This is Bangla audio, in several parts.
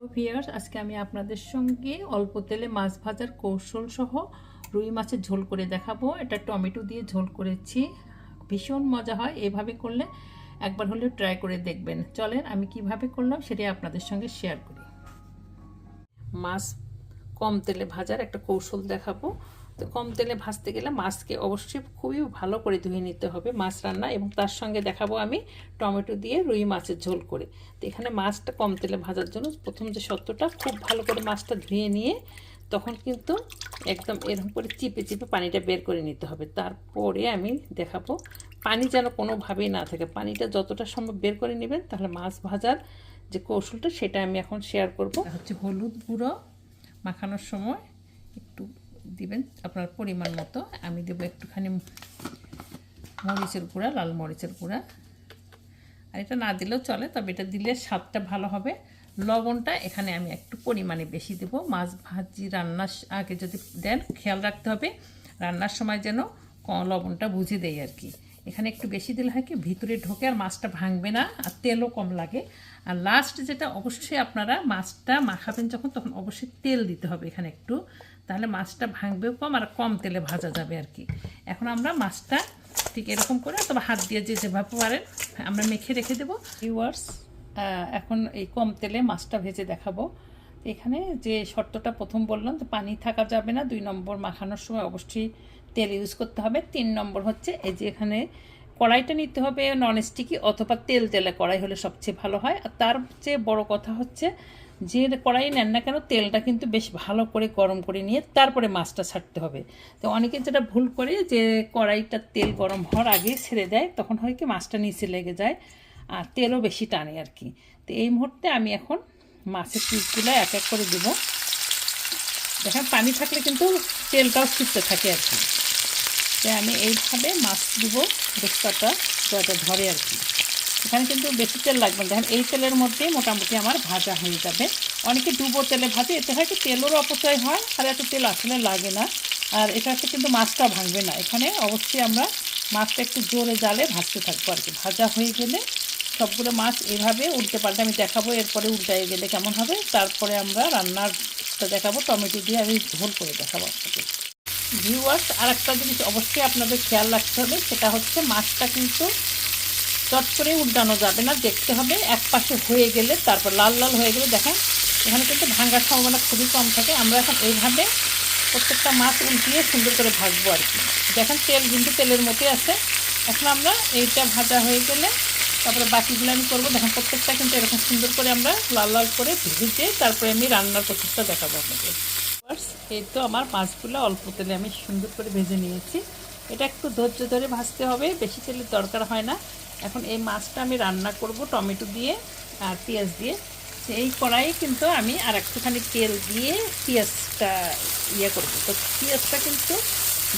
ভিয়ার্স আজকে আমি আপনাদের সঙ্গে অল্প তেলে মাছ ভাজার কৌশল সহ রুই মাছের ঝোল করে দেখাবো। এটা টমেটো দিয়ে ঝোল করেছি। ভীষণ মজা হয়। এভাবে করলে একবার হলেও ট্রাই করে দেখবেন। চলেন আমি কীভাবে করলাম সেটাই আপনাদের সঙ্গে শেয়ার করি। মাছ কম তেলে ভাজার একটা কৌশল দেখাবো। কম তেলে ভাজতে গেলে মাছকে অবশ্যই খুবই ভালো করে ধুয়ে নিতে হবে মাছ রান্না এবং তার সঙ্গে দেখাবো আমি টমেটো দিয়ে রুই মাছের ঝোল করে। তো এখানে মাছটা কম তেলে ভাজার জন্য প্রথম যে সত্যটা খুব ভালো করে মাছটা ধুয়ে নিয়ে তখন কিন্তু একদম এরকম করে চিপে চিপে পানিটা বের করে নিতে হবে। তারপরে আমি দেখাবো পানি যেন কোনোভাবেই না থাকে। পানিটা যতটা সম্ভব বের করে নেবেন, তাহলে মাছ ভাজার যে কৌশলটা সেটা আমি এখন শেয়ার করব। হচ্ছে হলুদ গুঁড়ো মাখানোর সময় একটু দিবেন, আপনার পরিমাণ মতো। আমি দেবো একটুখানি মরিচের গুঁড়া, লাল মরিচের গুঁড়া। আর এটা না দিলেও চলে, তবে এটা দিলে স্বাদটা ভালো হবে। লবণটা এখানে আমি একটু পরিমাণে বেশি দেব। মাছ ভাজি রান্নার আগে যদি দেন, খেয়াল রাখতে হবে। রান্নার সময় যেন লবণটা বুঝে দেয় আর কি। এখানে একটু বেশি দিলে হয় কি, ভিতরে ঢোকে আর মাছটা ভাঙবে না, আর তেলও কম লাগে। আর লাস্ট যেটা, অবশ্যই আপনারা মাছটা মাখাবেন যখন, তখন অবশ্যই তেল দিতে হবে এখানে একটু। তাহলে মাছটা ভাঙবেও কম আর কম তেলে ভাজা যাবে আর কি। এখন আমরা মাছটা ঠিক এরকম করে, অথবা হাত দিয়ে যে যেভাবে পারেন, আমরা মেখে রেখে দেবো। ভিউয়ার্স এখন এই কম তেলে মাছটা ভেজে দেখাবো। এখানে যে শর্তটা প্রথম বললাম, যে পানি থাকা যাবে না, দুই নম্বর মাখানোর সময় অবশ্যই তেল ইউজ করতে হবে। তিন নম্বর হচ্ছে, এই যে এখানে কড়াইটা নিতে হবে নন স্টিকি অথবা তেল তেলে কড়াই হলে সবচেয়ে ভালো হয়। আর তার চেয়ে বড় কথা হচ্ছে যে কড়াই নেন না কেন তেলটা কিন্তু বেশ ভালো করে গরম করে নিয়ে তারপরে মাছটা ছাড়তে হবে। তো অনেকে যেটা ভুল করে যে কড়াইটা তেল গরম হওয়ার আগে ছেড়ে দেয়, তখন হয় কি মাছটা নিচে লেগে যায় আর তেলও বেশি টানে আর কি। তো এই মুহূর্তে আমি এখন মাছের পিসগুলো এক এক করে দেবো। দেখেন পানি থাকলে কিন্তু তেলটাও ছুটতে থাকে আর কি। তো আমি এইভাবে মাছ দিব দোস্তাটা যত ধরে আর কি। এখানে কিন্তু বেশি তেল লাগবে না। দেখেন, এই তেলের মধ্যেই মোটামুটি আমার ভাজা হয়ে যাবে। অনেকে ডুবো তেলে ভাজে, এতে হয় কি তেলেরও অপচয় হয়, আর এত তেল আসলে লাগে না। আর এটাতে কিন্তু মাছটা ভাঙবে না। এখানে অবশ্যই আমরা মাছটা একটু জোরে জালে ভাজতে থাকব আর কি। ভাজা হয়ে গেলে সবগুলো মাছ এভাবে উল্টে পাল্টে আমি দেখাবো, এরপরে উল্টায় গেলে কেমন হবে। তারপরে আমরা রান্নারটা দেখাবো, টমেটো দিয়ে আমি ঝোল করে দেখাবো আপনাকে। ভিউয়ার্স আর একটা জিনিস অবশ্যই আপনাদের খেয়াল রাখতে হবে, সেটা হচ্ছে মাছটা কিন্তু চট করে উল্টানো যাবে না, দেখতে হবে। এক পাশে হয়ে গেলে তারপর লাল লাল হয়ে গেলে দেখেন, এখানে কিন্তু ভাঙার সম্ভাবনা খুবই কম থাকে। আমরা এখন এইভাবে প্রত্যেকটা মাছ উল্টিয়ে সুন্দর করে ভাজবো আর কি। দেখেন তেল কিন্তু তেলের মতোই আছে। এখন আমরা এইটা ভাজা হয়ে গেলে তারপরে বাকিগুলো আমি করব। দেখেন প্রত্যেকটা কিন্তু এরকম সুন্দর করে আমরা লাল লাল করে ভেজে তারপরে আমি রান্নার প্রসেসটা দেখাবো আপনাকে এই তো আমার মাছগুলো অল্প তেলে আমি সুন্দর করে ভেজে নিয়েছি। এটা একটু ধৈর্য ধরে ভাজতে হবে। বেশি তেলের দরকার হয় না। এখন এই মাছটা আমি রান্না করব টমেটো দিয়ে আর পেঁয়াজ দিয়ে। এই কড়াই কিন্তু আমি আর একটুখানি তেল দিয়ে পেঁয়াজটা ইয়ে করব। তো পেঁয়াজটা কিন্তু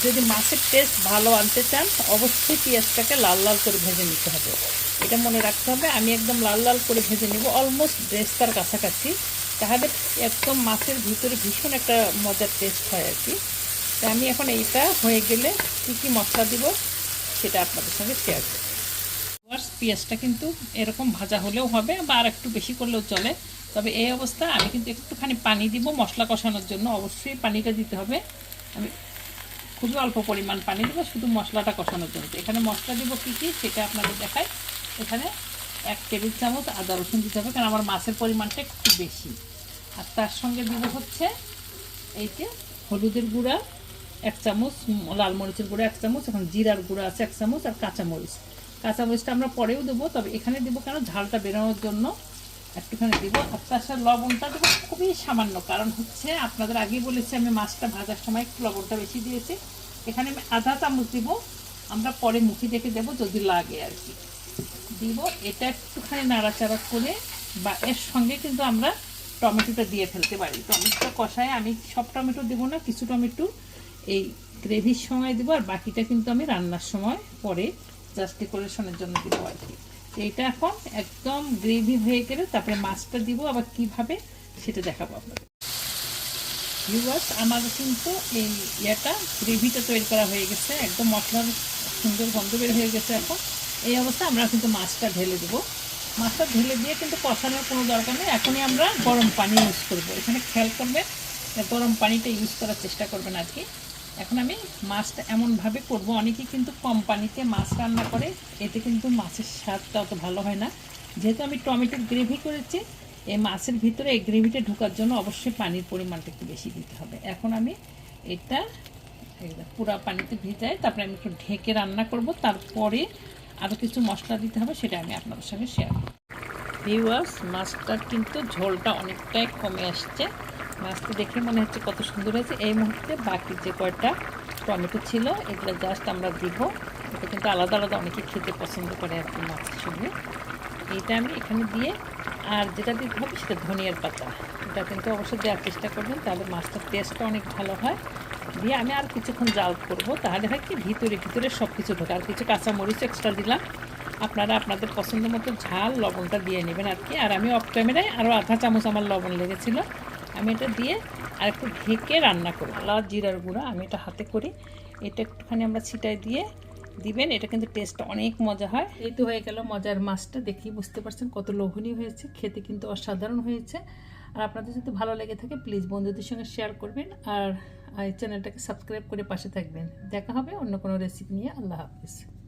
যদি মাছের টেস্ট ভালো আনতে চান, অবশ্যই পেঁয়াজটাকে লাল লাল করে ভেজে নিতে হবে। এটা মনে রাখতে হবে, আমি একদম লাল লাল করে ভেজে নেব অলমোস্ট ড্রেসটার কাছাকাছি। তাহলে একদম মাছের ভিতরে ভীষণ একটা মজার টেস্ট হয় আর কি। তো আমি এখন এইটা হয়ে গেলে কী কী মশলা দিব সেটা আপনাদের সঙ্গে শেয়ার করব। পেঁয়াজটা কিন্তু এরকম ভাজা হলেও হবে বা আর একটু বেশি করলেও চলে। তবে এই অবস্থা, আমি কিন্তু একটুখানি পানি দিব মশলা কষানোর জন্য। অবশ্যই পানিটা দিতে হবে। আমি খুবই অল্প পরিমাণ পানি দেবো, শুধু মশলাটা কষানোর জন্য। এখানে মশলা দিব কী কী সেটা আপনাদের দেখায় এখানে এক টেবিল চামচ আদা রসুন দিতে হবে, কারণ আমার মাছের পরিমাণটা একটু বেশি। আর তার সঙ্গে দিব হচ্ছে এই যে হলুদের গুঁড়া, এক চামচ লাল মরিচের গুঁড়া, এক চামচ, এখন জিরার গুঁড়া আছে, এক চামচ, আর কাঁচামরিচ। কাঁচামরিচটা আমরা পরেও দেবো, তবে এখানে দেবো কেন? ঝালটা বেরোনোর জন্য একটুখানি দেবো। আর তার সাথে লবণটা দেবো খুবই সামান্য, কারণ হচ্ছে আপনাদের আগেই বলেছি আমি মাছটা ভাজার সময় একটু লবণটা বেশি দিয়েছি। এখানে আমি আধা চামচ দিব, আমরা পরে মুখি দেখে দেবো যদি লাগে আর কি। দিব এটা একটুখানি নাড়াচাড়া করে বা এর সঙ্গে কিন্তু আমরা টমেটোটা দিয়ে ফেলতে পারি। টমেটোটা কষায় আমি সব টমেটো দেবো না, কিছু টমেটো এই গ্রেভির সময় দেবো, আর বাকিটা কিন্তু আমি রান্নার সময় পরে জাস্ট ডেকোরেশনের জন্য দিব আর কি। এইটা এখন একদম গ্রেভি হয়ে গেলে তারপরে মাছটা দিব, আবার কীভাবে সেটা দেখাবো আপনাদের। ভিউয়ার্স আমার কিন্তু এই ইয়েটা গ্রেভিটা তৈরি করা হয়ে গেছে, একদম মশলার সুন্দর গন্ধ বের হয়ে গেছে এখন। এই অবস্থা আমরা কিন্তু মাছটা ঢেলে দেবো। মাছটা ঢেলে দিয়ে কিন্তু কষানোর কোনো দরকার নেই। এখনই আমরা গরম পানি ইউজ করব। এখানে খেয়াল করবে গরম পানিটা ইউজ করার চেষ্টা করবেন আর কি। এখন আমি মাছটা এমনভাবে করব, অনেকেই কিন্তু কম পানিতে মাছ রান্না করে, এতে কিন্তু মাছের স্বাদটা অত ভালো হয় না। যেহেতু আমি টমেটোর গ্রেভি করেছি, এই মাছের ভিতরে এই গ্রেভিটা ঢোকার জন্য অবশ্যই পানির পরিমাণটা একটু বেশি দিতে হবে। এখন আমি এটা পুরা পানিতে ভিজাই তারপরে আমি একটু ঢেকে রান্না করব, তারপরে আরও কিছু মশলা দিতে হবে, সেটা আমি আপনাদের সঙ্গে শেয়ার করব। ভিউয়ার্স মাছটার কিন্তু ঝোলটা অনেকটাই কমে আসছে। মাছটা দেখে মনে হচ্ছে কত সুন্দর হয়েছে। এই মুহূর্তে বাকি যে কয়টা টমেটো ছিল, এগুলো জাস্ট আমরা দিব। এটা কিন্তু আলাদা আলাদা অনেকে খেতে পছন্দ করে আর কি মাছের সঙ্গে এইটা আমি এখানে দিয়ে, আর যেটা দিতে হবে সেটা ধনিয়ার পাতা। এটা কিন্তু অবশ্যই দেওয়ার চেষ্টা করবেন, তাহলে মাছটার টেস্টটা অনেক ভালো হয়। দিয়ে আমি আর কিছুক্ষণ জাল করব, তাহলে হয় কি ভিতরে ভিতরে সব কিছু ঢোকে। আর কিছু কাঁচা মরিচ এক্সট্রা দিলাম। আপনারা আপনাদের পছন্দ মতো ঝাল, লবণটা দিয়ে নেবেন আর কি। আর আমি অফ ক্যামেরায় আরও আধা চামচ আমার লবণ লেগেছিল। আমি এটা দিয়ে আর একটু ঢেকে রান্না করব। লাল জিরার গুঁড়া আমি এটা হাতে করি। এটা একটুখানি আমরা ছিটাই দিয়ে দিবেন। এটা কিন্তু টেস্টটা অনেক মজা হয়। এই তো হয়ে গেল মজার মাছটা। দেখি বুঝতে পারছেন কত লোভনীয় হয়েছে। খেতে কিন্তু অসাধারণ হয়েছে। আর আপনাদের যদি ভালো লেগে থাকে প্লিজ বন্ধুদের সঙ্গে শেয়ার করবেন। আর এই চ্যানেলটাকে সাবস্ক্রাইব করে পাশে থাকবেন। দেখা হবে অন্য কোনো রেসিপি নিয়ে। আল্লাহ হাফিজ।